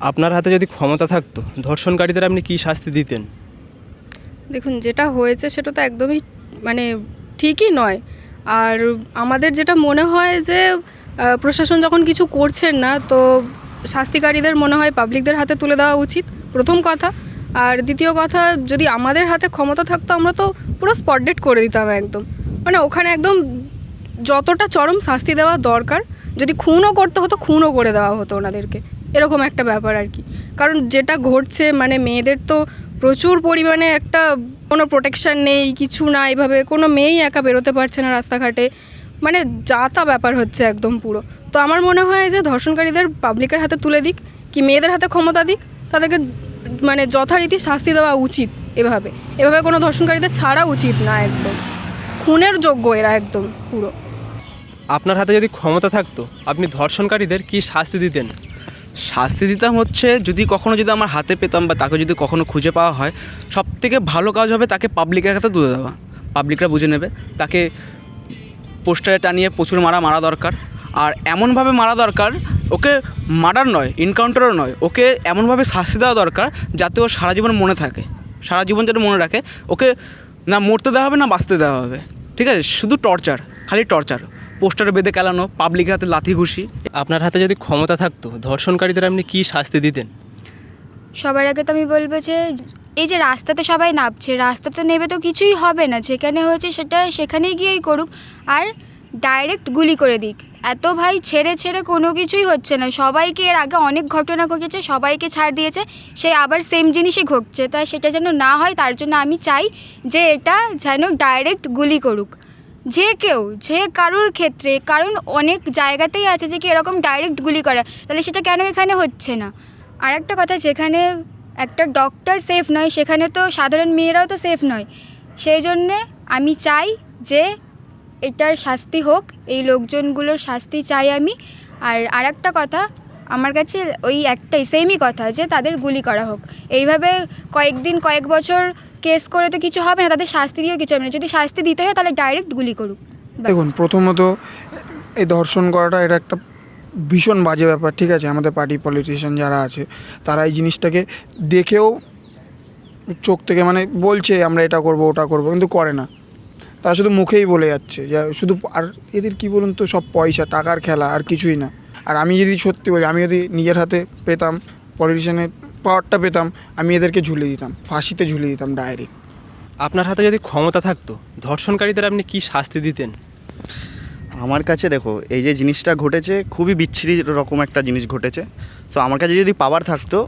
আপনার হাতে যদি ক্ষমতা থাকতো, ধর্ষণকারীদের আপনি কী শাস্তি দিতেন? দেখুন, যেটা হয়েছে সেটা তো একদমই মানে ঠিকই নয়। আর আমাদের যেটা মনে হয় যে প্রশাসন যখন কিছু করছেন না, তো শাস্তিকারীদের মনে হয় পাবলিকদের হাতে তুলে দেওয়া উচিত, প্রথম কথা। আর দ্বিতীয় কথা, যদি আমাদের হাতে ক্ষমতা থাকতো, আমরা তো পুরো স্পট ডেট করে দিতাম একদম। মানে ওখানে একদম যতটা চরম শাস্তি দেওয়া দরকার, যদি খুনও করতে হতো, খুনও করে দেওয়া হতো ওনাদেরকে। এরকম একটা ব্যাপার আর কি। কারণ যেটা ঘটছে মানে মেয়েদের তো প্রচুর পরিমাণে একটা কোনো প্রোটেকশন নেই, কিছু না, এভাবে কোনো মেয়েই একা বেরোতে পারছে না রাস্তাঘাটে। মানে যা তা ব্যাপার হচ্ছে একদম পুরো। তো আমার মনে হয় যে ধর্ষণকারীদের পাবলিকের হাতে তুলে দিক, কি মেয়েদের হাতে ক্ষমতা দিক, তাদেরকে মানে যথারীতি শাস্তি দেওয়া উচিত এভাবে। এভাবে কোনো ধর্ষণকারীদের ছাড়া উচিত না একদম। খুনের যোগ্য এরা একদম পুরো। আপনার হাতে যদি ক্ষমতা থাকতো, আপনি ধর্ষণকারীদের কী শাস্তি দিতেন? শাস্তি দিতাম হচ্ছে যদি কখনো যদি আমার হাতে পেতাম বা তাকে যদি কখনো খুঁজে পাওয়া হয় সব থেকে ভালো কাজ হবে তাকে পাবলিকের কাছে তুলে দেওয়া। পাবলিকরা বুঝে নেবে। তাকে পোস্টারে টানিয়ে প্রচুর মারা মারা দরকার। আর এমনভাবে মারা দরকার, ওকে মার্ডার নয় এনকাউন্টারও নয়, ওকে এমনভাবে শাস্তি দেওয়া দরকার যাতে ও সারা জীবন মনে থাকে। সারা জীবন যাতে মনে রাখে। ওকে না মরতে দেওয়া হবে, না বাঁচতে দেওয়া হবে। ঠিক আছে? শুধু টর্চার খালি টর্চার পোস্টারে বেঁধে কেলানো পাবলিকের হাতে লাথি ঘুষি। আপনার হাতে যদি ক্ষমতা থাকতো ধর্ষণকারীদের আপনি কী শাস্তি দিতেন? সবার আগে তো আমি বলব যে এই যে রাস্তাতে সবাই নামছে রাস্তাতে নেবে তো কিছুই হবে না। যেখানে হয়েছে সেটা সেখানেই গিয়েই করুক আর ডাইরেক্ট গুলি করে দিক। এত ভাই ছেড়ে ছেড়ে কোনো কিছুই হচ্ছে না। সবাইকে এর আগে অনেক ঘটনা ঘটেছে সবাইকে ছাড় দিয়েছে সে আবার সেম জিনিসই ঘটছে। তাই সেটা যেন না হয় তার জন্য আমি চাই যে এটা যেন ডাইরেক্ট গুলি করুক। যে কেউ, যে কারুর ক্ষেত্রে, কারণ অনেক জায়গাতেই আছে যে কি এরকম ডাইরেক্ট গুলি করা, তাহলে সেটা কেন এখানে হচ্ছে না? আর একটা কথা, যেখানে একটা ডক্টর সেফ নয়, সেখানে তো সাধারণ মেয়েরাও তো সেফ নয়। সেই জন্যে আমি চাই যে এটার শাস্তি হোক, এই লোকজনগুলোর শাস্তি চাই আমি। আর আর একটা কথা, আমার কাছে ওই একটাই সেমই কথা, যে তাদের গুলি করা হোক। এইভাবে কয়েকদিন, কয়েক বছর কেস করে তো কিছু হবে না, তাদের শাস্তি দিয়েও কিছু হবে না। যদি শাস্তি দিতে হয়, তাহলে ডাইরেক্ট গুলি করুক। দেখুন, প্রথমত এই ধর্ষণ করাটা এটা একটা ভীষণ বাজে ব্যাপার, ঠিক আছে? আমাদের পার্টি পলিটিশিয়ান যারা আছে, তারা এই জিনিসটাকে দেখেও চোখ থেকে মানে বলছে, আমরা এটা করব, ওটা করব, কিন্তু করে না। তারা শুধু মুখেই বলে যাচ্ছে, যা শুধু আর এদের কি বলুন তো, সব পয়সা, টাকার খেলা, আর কিছুই না। আর আমি যদি সত্যি বলি, আমি যদি নিজের হাতে পেতাম পলিটিশিয়ানের পাওয়ারটা পেতাম আমি এদেরকে ঝুলিয়ে দিতাম ফাঁসিতে ঝুলিয়ে দিতাম ডাইরেক্ট আপনার হাতে যদি ক্ষমতা থাকতো ধর্ষণকারীদের আপনি কী শাস্তি দিতেন? আমার কাছে দেখো এই যে জিনিসটা ঘটেছে খুবই বিচ্ছিরি রকম একটা জিনিস ঘটেছে। তো আমার কাছে যদি পাওয়ার থাকতো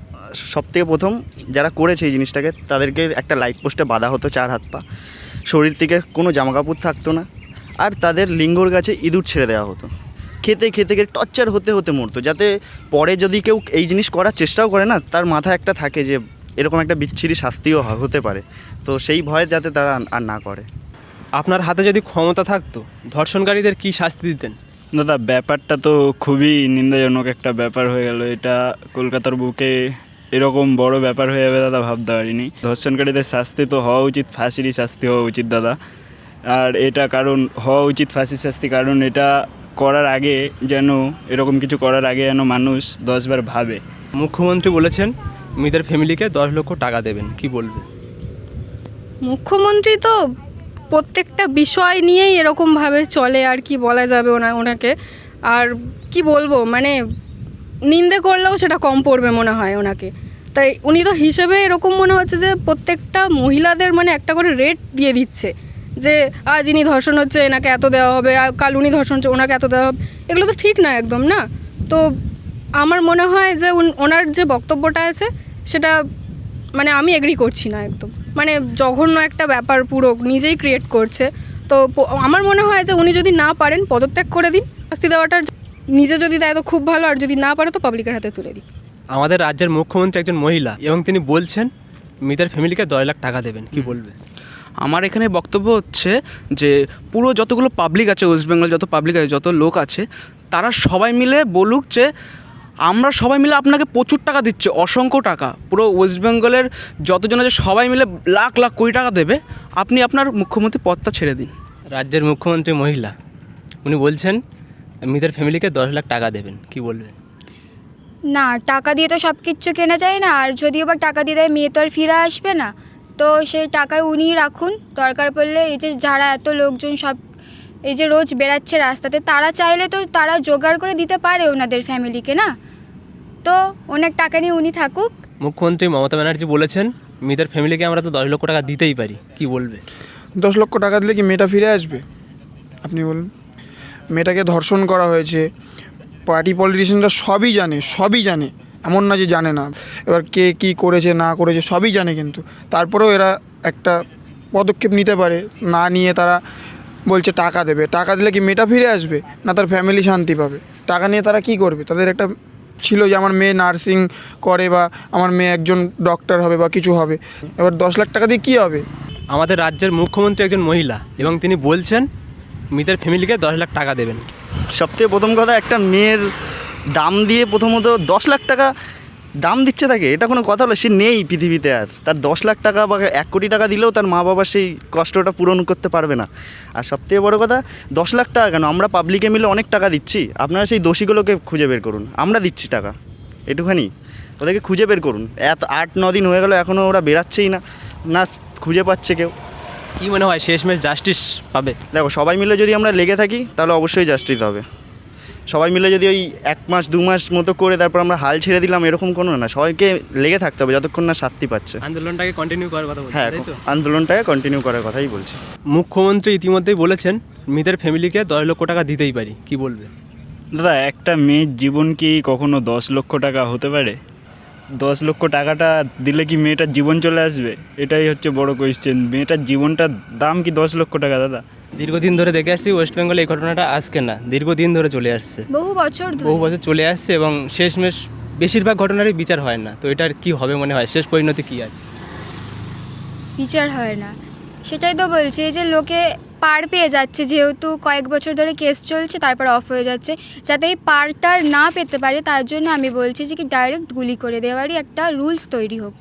সব থেকে প্রথম যারা করেছে এই জিনিসটাকে তাদেরকে একটা লাইট পোস্টে বাঁধা হতো চার হাত পা। শরীর থেকে কোনো জামাকাপড় থাকতো না। আর তাদের লিঙ্গর কাছে ইঁদুর ছেড়ে দেওয়া হতো। খেতে খেতে খেতে টর্চার হতে হতে মরতো যাতে পরে যদি কেউ এই জিনিস করার চেষ্টাও করে না তার মাথায় একটা থাকে যে এরকম একটা বিচ্ছিরি শাস্তিও হতে পারে। তো সেই ভয় যাতে তারা আর না করে। আপনার হাতে যদি ক্ষমতা থাকতো ধর্ষণকারীদের কী শাস্তি দিতেন? দাদা ব্যাপারটা তো খুবই নিন্দাজনক একটা ব্যাপার হয়ে গেল। এটা কলকাতার বুকে এরকম বড় ব্যাপার হয়ে যাবে দাদা ভাবতে পারিনি। ধর্ষণকারীদের শাস্তি তো হওয়া উচিত ফাঁসিরই শাস্তি হওয়া উচিত দাদা। আর এটা কারণ হওয়া উচিত ফাঁসির শাস্তি কারণ এটা করার আগে যেন এরকম কিছু করার আগে যেন মানুষ দশবার ভাবে। মুখ্যমন্ত্রী বলেছেন মেয়েদের ফ্যামিলিকে দশ লক্ষ টাকা দেবেন। কি বলবে? মুখ্যমন্ত্রী তো প্রত্যেকটা বিষয় নিয়েই এরকমভাবে চলে আর কি বলা যাবে ওনা ওনাকে। আর কি বলব মানে নিন্দে করলেও সেটা কম পড়বে মনে হয় ওনাকে। তাই উনি তো হিসেবে এরকম মনে হচ্ছে যে প্রত্যেকটা মহিলাদের মানে একটা করে রেট দিয়ে দিচ্ছে। যে, আজ ইনি ধর্ষণ হচ্ছে, এনাকে এত দেওয়া হবে কাল উনি ধর্ষণ হচ্ছে, ওনাকে এত দেওয়া হবে। এগুলো তো ঠিক না একদম, না? তো আমার মনে হয় যে ওনার যে বক্তব্যটা আছে, সেটা মানে আমি এগ্রি করছি না একদম। মানে জঘন্য একটা ব্যাপার পুরো, নিজেই ক্রিয়েট করছে। তো আমার মনে হয় যে, উনি যদি না পারেন, পদত্যাগ করে দিন। শাস্তি দেওয়াটা নিজে যদি দেয় তো খুব ভালো, আর যদি না পারে তো পাবলিকের হাতে তুলে দিই আমাদের রাজ্যের মুখ্যমন্ত্রী একজন মহিলা এবং তিনি বলছেন মেয়েদের ফ্যামিলিকে দশ লাখ টাকা দেবেন। কি বলবেন আমার এখানে বক্তব্য হচ্ছে যে পুরো যতগুলো পাবলিক আছে ওয়েস্ট বেঙ্গল যত পাবলিক আছে যত লোক আছে তারা সবাই মিলে বলুক যে আমরা সবাই মিলে আপনাকে প্রচুর টাকা দিচ্ছে অসংখ্য টাকা। পুরো ওয়েস্ট বেঙ্গলের যতজন আছে সবাই মিলে লাখ লাখ কোটি টাকা দেবে। আপনি আপনার মুখ্যমন্ত্রী পদটা ছেড়ে দিন। রাজ্যের মুখ্যমন্ত্রী মহিলা উনি বলছেন মেয়েদের ফ্যামিলিকে দশ লাখ টাকা দেবেন। কি বলবেন? না টাকা দিয়ে তো সব কিচ্ছু কেনা যায় না আর যদিও বা টাকা দিয়ে দেয় মেয়ে তো আর ফিরে আসবে না। তো সেই টাকায় উনিই রাখুন। দরকার পড়লে এই যে যারা এত লোকজন সব এই যে রোজ বেড়াচ্ছে রাস্তাতে তারা চাইলে তো তারা জোগাড় করে দিতে পারে ওনাদের ফ্যামিলিকে না? তো ওনার টাকা নিয়ে উনি থাকুক। মুখ্যমন্ত্রী মমতা ব্যানার্জি বলেছেন মেয়েদের ফ্যামিলিকে আমরা তো দশ লক্ষ টাকা দিতেই পারি। কি বলবে? দশ লক্ষ টাকা দিলে কি মেয়েটা ফিরে আসবে? আপনি বলুন। মেয়েটাকে ধর্ষণ করা হয়েছে পার্টি পলিটিশিয়ানরা সবই জানে সবই জানে। এমন না যে জানে না। এবার কে কী করেছে না করেছে সবই জানে কিন্তু। তারপরেও এরা একটা পদক্ষেপ নিতে পারে না নিয়ে তারা বলছে টাকা দেবে। টাকা দিলে কি মেয়েটা ফিরে আসবে না তার ফ্যামিলি শান্তি পাবে? টাকা নিয়ে তারা কি করবে? তাদের একটা ছিল যে আমার মেয়ে নার্সিং করে বা আমার মেয়ে একজন ডক্টর হবে বা কিছু হবে। এবার দশ লাখ টাকা দিয়ে কী হবে? আমাদের রাজ্যের মুখ্যমন্ত্রী একজন মহিলা এবং তিনি বলছেন মিতার ফ্যামিলিকে দশ লাখ টাকা দেবেন। সবথেকে প্রথম কথা একটা মেয়ের দাম দিয়ে প্রথমত দশ লাখ টাকা দাম দিচ্ছে তাকে এটা কোনো কথা হলো? সে নেই পৃথিবীতে আর। তার দশ লাখ টাকা বা এক কোটি টাকা দিলেও তার মা বাবা সেই কষ্টটা পূরণ করতে পারবে না। আর সবথেকে বড় কথা দশ লাখ টাকা কেন? আমরা পাবলিকে মিলে অনেক টাকা দিচ্ছি। আপনারা সেই দোষীগুলোকে খুঁজে বের করুন। আমরা দিচ্ছি টাকা। এটুখানি। ওদেরকে খুঁজে বের করুন। এত আট ন দিন হয়ে গেল এখনও ওরা বেরাচ্ছেই না। না খুঁজে পাচ্ছে কেউ। কি মনে হয় শেষমেশ জাস্টিস পাবে? দেখো সবাই মিলে যদি আমরা লেগে থাকি তাহলে অবশ্যই জাস্টিস হবে। সবাই মিলে যদি ওই এক মাস দু মাস মতো করে তারপর আমরা হাল ছেড়ে দিলাম এরকম কোনো না। সবাইকে লেগে থাকতে হবে যতক্ষণ না শাস্তি পাচ্ছে। আন্দোলনটাকে কন্টিনিউ করার কথা হ্যাঁ আন্দোলনটাকে কন্টিনিউ করার কথাই বলছি। মুখ্যমন্ত্রী ইতিমধ্যেই বলেছেন মিতার ফ্যামিলিকে দশ লক্ষ টাকা দিতেই পারি। কি বলবে? দাদা একটা মেয়ের জীবন কি কখনো দশ লক্ষ টাকা হতে পারে? দশ লক্ষ টাকাটা দিলে কি মেয়েটার জীবন চলে আসবে? এটাই হচ্ছে বড় কোয়েশ্চেন মেয়েটার জীবনটার দাম কি দশ লক্ষ টাকা দাদা? দীর্ঘদিন ধরে দেখে আসছি ওয়েস্ট বেঙ্গলে এই ঘটনাটা আজকে না দীর্ঘদিন ধরে চলে আসছে। বহু বছর বহু বছর চলে আসছে এবং শেষমেশ বেশিরভাগ ঘটনারই বিচার হয় না। তো এটার কি হবে মনে হয়? শেষ পরিণতি কি আছে? বিচার হয় না। সেটাই তো বলছি এই যে লোকে পার পেয়ে যাচ্ছে যেহেতু কয়েক বছর ধরে কেস চলছে তারপর অফ হয়ে যাচ্ছে। যাতে এই পারটার না পেতে পারে তার জন্য আমি বলছি যে কি ডাইরেক্ট গুলি করে দেওয়ারই একটা রুলস তৈরি হোক।